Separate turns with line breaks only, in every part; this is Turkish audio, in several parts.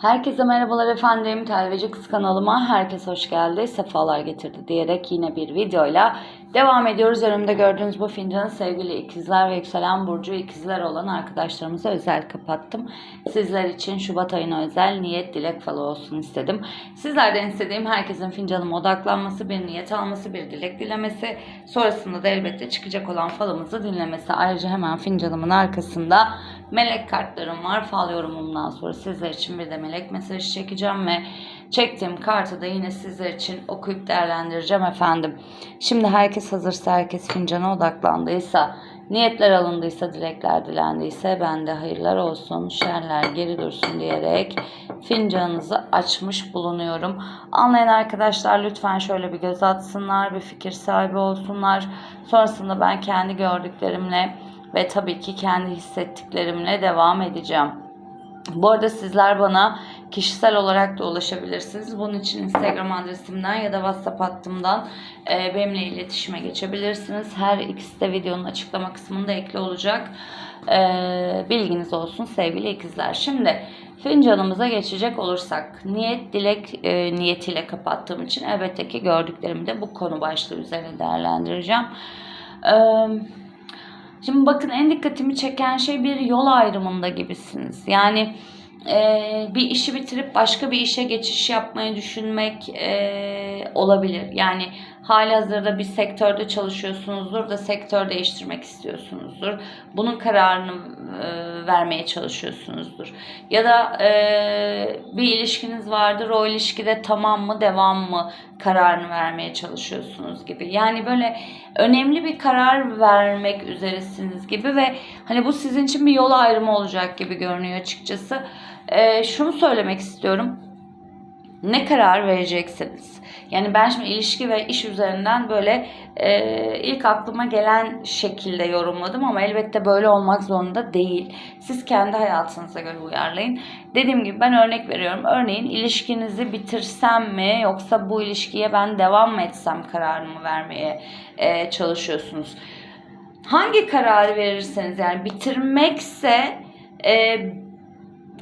Herkese merhabalar efendim. Telveci Kız kanalıma herkes hoş geldi. Sefalar getirdi diyerek yine bir videoyla devam ediyoruz. Önümde gördüğünüz bu fincanı sevgili ikizler ve yükselen burcu ikizler olan arkadaşlarımıza özel kapattım. Sizler için Şubat ayına özel niyet dilek falı olsun istedim. Sizlerden istediğim herkesin fincanıma odaklanması, bir niyet alması, bir dilek dilemesi. Sonrasında da elbette çıkacak olan falımızı dinlemesi. Ayrıca hemen fincanımın arkasında melek kartlarım var. Fal yorumumdan sonra sizler için bir de melek mesajı çekeceğim ve çektiğim kartı da yine sizler için okuyup değerlendireceğim efendim. Şimdi herkes hazırsa, herkes fincana odaklandıysa, niyetler alındıysa, dilekler dilendiyse ben de hayırlar olsun, şerler geri dursun diyerek fincanınızı açmış bulunuyorum. Anlayan arkadaşlar lütfen şöyle bir göz atsınlar, bir fikir sahibi olsunlar. Sonrasında ben kendi gördüklerimle ve tabii ki kendi hissettiklerimle devam edeceğim. Bu arada sizler bana kişisel olarak da ulaşabilirsiniz. Bunun için Instagram adresimden ya da WhatsApp hattımdan e, benimle iletişime geçebilirsiniz. Her ikisi de videonun açıklama kısmında ekli olacak. E, bilginiz olsun sevgili ikizler. Şimdi fincanımıza geçecek olursak niyet dilek e, niyetiyle kapattığım için elbette ki gördüklerimi de bu konu başlığı üzerine değerlendireceğim. Eee Şimdi bakın en dikkatimi çeken şey bir yol ayrımında gibisiniz. Yani e, bir işi bitirip başka bir işe geçiş yapmayı düşünmek e, olabilir. Yani hali hazırda bir sektörde çalışıyorsunuzdur da sektör değiştirmek istiyorsunuzdur. Bunun kararını e, vermeye çalışıyorsunuzdur. Ya da e, bir ilişkiniz vardır o ilişkide tamam mı devam mı kararını vermeye çalışıyorsunuz gibi. Yani böyle önemli bir karar vermek üzeresiniz gibi ve hani bu sizin için bir yol ayrımı olacak gibi görünüyor açıkçası. E, şunu söylemek istiyorum. Ne karar vereceksiniz? Yani ben şimdi ilişki ve iş üzerinden böyle e, ilk aklıma gelen şekilde yorumladım ama elbette böyle olmak zorunda değil. Siz kendi hayatınıza göre uyarlayın. Dediğim gibi ben örnek veriyorum. Örneğin ilişkinizi bitirsem mi yoksa bu ilişkiye ben devam mı etsem kararımı vermeye e, çalışıyorsunuz. Hangi kararı verirseniz yani bitirmekse e,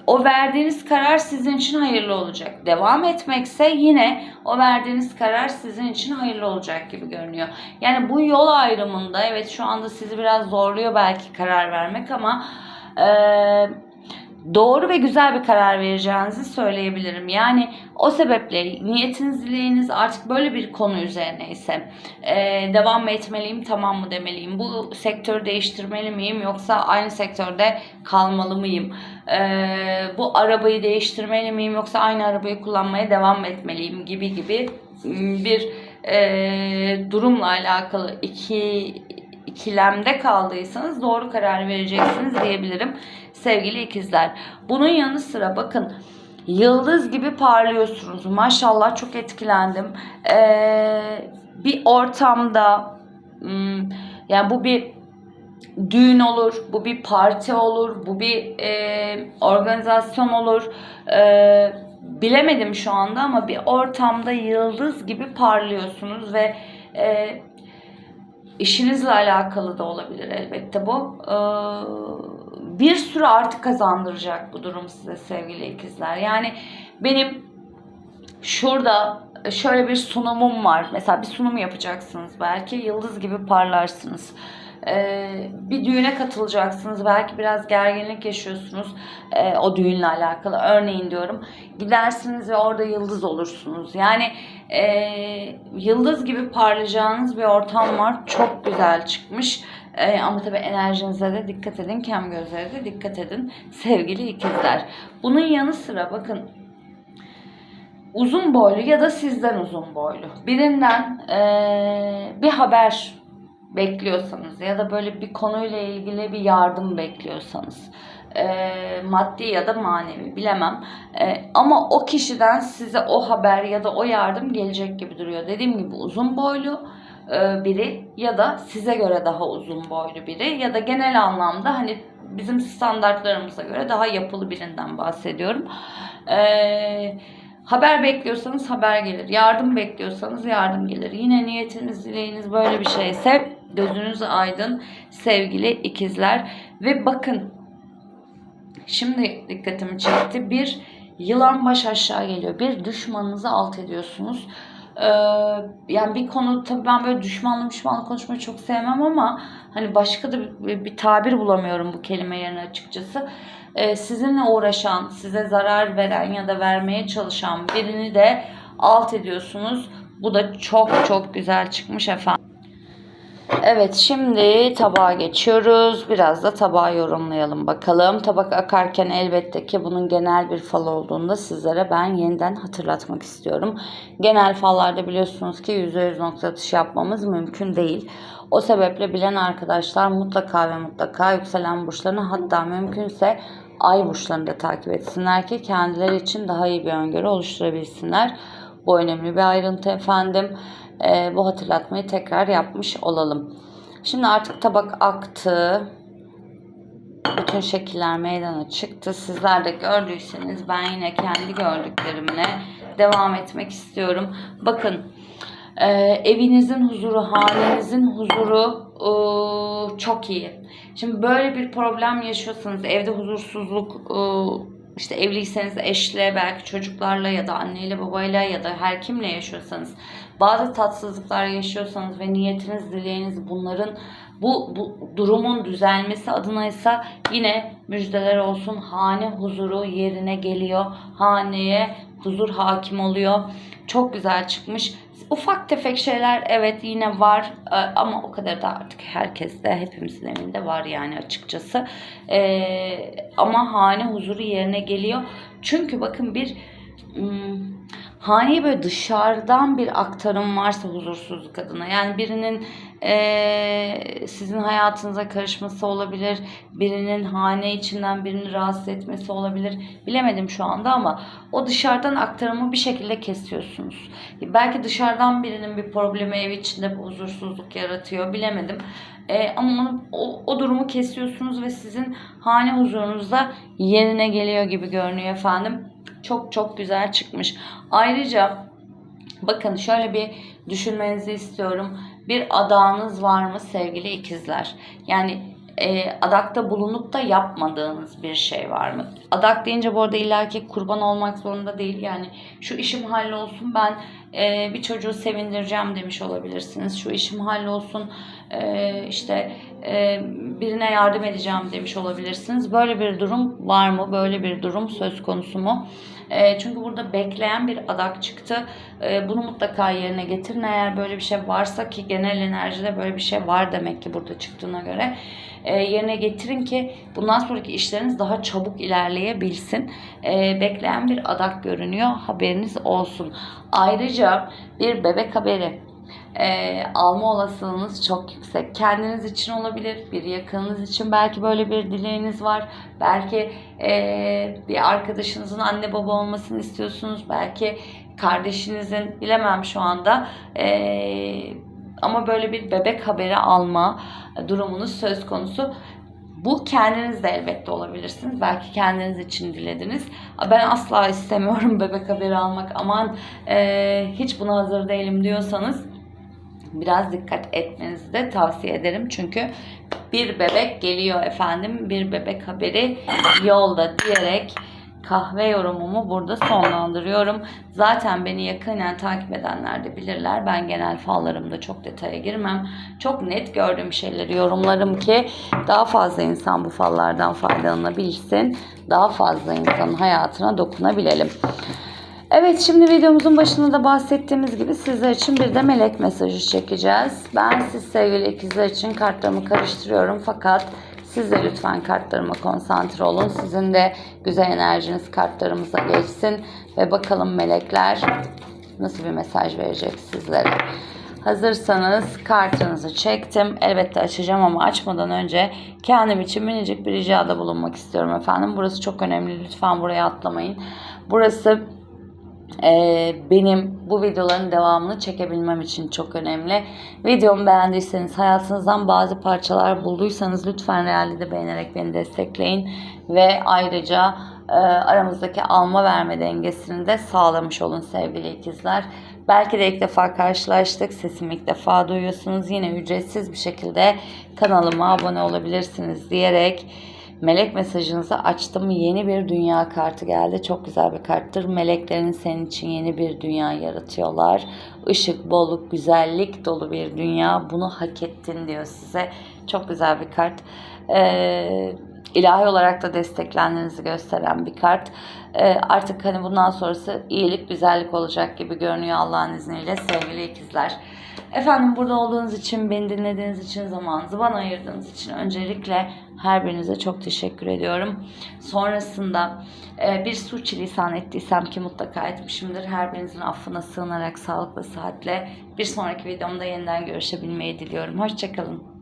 o verdiğiniz karar sizin için hayırlı olacak. Devam etmekse yine o verdiğiniz karar sizin için hayırlı olacak gibi görünüyor. Yani bu yol ayrımında evet şu anda sizi biraz zorluyor belki karar vermek ama eee doğru ve güzel bir karar vereceğinizi söyleyebilirim. Yani o sebeple niyetiniz, dileğiniz artık böyle bir konu üzerine ise e, devam mı etmeliyim, tamam mı demeliyim, bu sektörü değiştirmeli miyim yoksa aynı sektörde kalmalı mıyım, e, bu arabayı değiştirmeli miyim yoksa aynı arabayı kullanmaya devam etmeliyim gibi gibi bir e, durumla alakalı iki ikilemde kaldıysanız doğru karar vereceksiniz diyebilirim sevgili ikizler. Bunun yanı sıra bakın yıldız gibi parlıyorsunuz. Maşallah çok etkilendim. Ee, bir ortamda hmm, yani bu bir düğün olur, bu bir parti olur, bu bir e, organizasyon olur. E, bilemedim şu anda ama bir ortamda yıldız gibi parlıyorsunuz ve e, işinizle alakalı da olabilir elbette bu. Ee, bir sürü artı kazandıracak bu durum size sevgili ikizler. Yani benim şurada şöyle bir sunumum var. Mesela bir sunum yapacaksınız belki yıldız gibi parlarsınız. Ee, bir düğüne katılacaksınız. Belki biraz gerginlik yaşıyorsunuz ee, o düğünle alakalı. Örneğin diyorum gidersiniz ve orada yıldız olursunuz. Yani e, yıldız gibi parlayacağınız bir ortam var. Çok güzel çıkmış. Ee, ama tabii enerjinize de dikkat edin. Kem gözlere de dikkat edin sevgili ikizler. Bunun yanı sıra bakın uzun boylu ya da sizden uzun boylu birinden ee, bir haber bekliyorsanız ya da böyle bir konuyla ilgili bir yardım bekliyorsanız e, maddi ya da manevi bilemem e, ama o kişiden size o haber ya da o yardım gelecek gibi duruyor. Dediğim gibi uzun boylu e, biri ya da size göre daha uzun boylu biri ya da genel anlamda hani bizim standartlarımıza göre daha yapılı birinden bahsediyorum. Eee Haber bekliyorsanız haber gelir. Yardım bekliyorsanız yardım gelir. Yine niyetiniz, dileğiniz böyle bir şeyse gözünüz aydın sevgili ikizler. Ve bakın şimdi dikkatimi çekti. Bir yılan baş aşağı geliyor. Bir düşmanınızı alt ediyorsunuz. Ee, yani bir konu tabii ben böyle düşmanlı düşmanlı konuşmayı çok sevmem ama hani başka da bir, bir tabir bulamıyorum bu kelime yerine açıkçası. Ee, sizinle uğraşan, size zarar veren ya da vermeye çalışan birini de alt ediyorsunuz. Bu da çok çok güzel çıkmış efendim. Evet şimdi tabağa geçiyoruz. Biraz da tabağı yorumlayalım bakalım. Tabak akarken elbette ki bunun genel bir fal olduğunda sizlere ben yeniden hatırlatmak istiyorum. Genel fallarda biliyorsunuz ki %100 nokta atışı yapmamız mümkün değil. O sebeple bilen arkadaşlar mutlaka ve mutlaka yükselen burçlarını hatta mümkünse ay burçlarını da takip etsinler ki kendileri için daha iyi bir öngörü oluşturabilsinler. Bu önemli bir ayrıntı efendim. Ee, bu hatırlatmayı tekrar yapmış olalım. Şimdi artık tabak aktı. Bütün şekiller meydana çıktı. Sizler de gördüyseniz ben yine kendi gördüklerimle devam etmek istiyorum. Bakın e, evinizin huzuru, hanenizin huzuru e, çok iyi. Şimdi böyle bir problem yaşıyorsanız evde huzursuzluk e, işte evliyseniz eşle belki çocuklarla ya da anneyle babayla ya da her kimle yaşıyorsanız bazı tatsızlıklar yaşıyorsanız ve niyetiniz dileğiniz bunların bu, bu durumun düzelmesi adına ise yine müjdeler olsun. Hane huzuru yerine geliyor. Haneye huzur hakim oluyor. Çok güzel çıkmış ufak tefek şeyler evet yine var e, ama o kadar da artık herkeste hepimizin evinde var yani açıkçası. Ee, ama hane huzuru yerine geliyor. Çünkü bakın bir hmm, haneye böyle dışarıdan bir aktarım varsa huzursuzluk adına yani birinin eee, sizin hayatınıza karışması olabilir birinin hane içinden birini rahatsız etmesi olabilir bilemedim şu anda ama o dışarıdan aktarımı bir şekilde kesiyorsunuz. Belki dışarıdan birinin bir problemi ev içinde bir huzursuzluk yaratıyor bilemedim. Eee, ama onu, o, o durumu kesiyorsunuz ve sizin hane huzurunuzda yerine geliyor gibi görünüyor efendim çok çok güzel çıkmış. Ayrıca bakın şöyle bir düşünmenizi istiyorum. Bir adağınız var mı sevgili ikizler? Yani e, adakta bulunup da yapmadığınız bir şey var mı? Adak deyince bu arada illaki kurban olmak zorunda değil. Yani şu işim hallolsun ben e, bir çocuğu sevindireceğim demiş olabilirsiniz. Şu işim hallolsun e, işte birine yardım edeceğim demiş olabilirsiniz. Böyle bir durum var mı? Böyle bir durum söz konusu mu? E, çünkü burada bekleyen bir adak çıktı. E, bunu mutlaka yerine getirin. Eğer böyle bir şey varsa ki genel enerjide böyle bir şey var demek ki burada çıktığına göre e, yerine getirin ki bundan sonraki işleriniz daha çabuk ilerleyebilsin. Bekleyen bir adak görünüyor. Haberiniz olsun. Ayrıca bir bebek haberi e, alma olasılığınız çok yüksek. Kendiniz için olabilir, bir yakınınız için belki böyle bir dileğiniz var. Belki e, bir arkadaşınızın anne baba olmasını istiyorsunuz. Belki kardeşinizin bilemem şu anda. E, ama böyle bir bebek haberi alma durumunuz söz konusu. Bu kendiniz de elbette olabilirsiniz. Belki kendiniz için dilediniz. Ben asla istemiyorum bebek haberi almak. Aman e, hiç buna hazır değilim diyorsanız biraz dikkat etmenizi de tavsiye ederim. Çünkü bir bebek geliyor efendim. Bir bebek haberi yolda diyerek kahve yorumumu burada sonlandırıyorum. Zaten beni yakinen takip edenler de bilirler. Ben genel fallarımda çok detaya girmem. Çok net gördüğüm şeyleri yorumlarım ki daha fazla insan bu fallardan faydalanabilsin. Daha fazla insanın hayatına dokunabilelim. Evet şimdi videomuzun başında da bahsettiğimiz gibi sizler için bir de melek mesajı çekeceğiz. Ben siz sevgili ikizler için kartlarımı karıştırıyorum fakat siz de lütfen kartlarıma konsantre olun. Sizin de güzel enerjiniz kartlarımıza geçsin ve bakalım melekler nasıl bir mesaj verecek sizlere. Hazırsanız kartınızı çektim. Elbette açacağım ama açmadan önce kendim için minicik bir ricada bulunmak istiyorum efendim. Burası çok önemli. Lütfen buraya atlamayın. Burası ee, benim bu videoların devamını çekebilmem için çok önemli. Videomu beğendiyseniz, hayatınızdan bazı parçalar bulduysanız lütfen realde beğenerek beni destekleyin. Ve ayrıca e, aramızdaki alma verme dengesini de sağlamış olun sevgili ikizler. Belki de ilk defa karşılaştık. Sesimi ilk defa duyuyorsunuz. Yine ücretsiz bir şekilde kanalıma abone olabilirsiniz diyerek Melek mesajınızı açtım. Yeni bir dünya kartı geldi. Çok güzel bir karttır. Meleklerin senin için yeni bir dünya yaratıyorlar. Işık, bolluk, güzellik dolu bir dünya. Bunu hak ettin diyor size. Çok güzel bir kart. Ee, ilahi olarak da desteklendiğinizi gösteren bir kart. Ee, artık hani bundan sonrası iyilik, güzellik olacak gibi görünüyor Allah'ın izniyle sevgili ikizler. Efendim burada olduğunuz için, beni dinlediğiniz için, zamanınızı bana ayırdığınız için öncelikle her birinize çok teşekkür ediyorum. Sonrasında e, bir suçlisan ettiysem ki mutlaka etmişimdir. Her birinizin affına sığınarak sağlıklı saatle bir sonraki videomda yeniden görüşebilmeyi diliyorum. Hoşçakalın.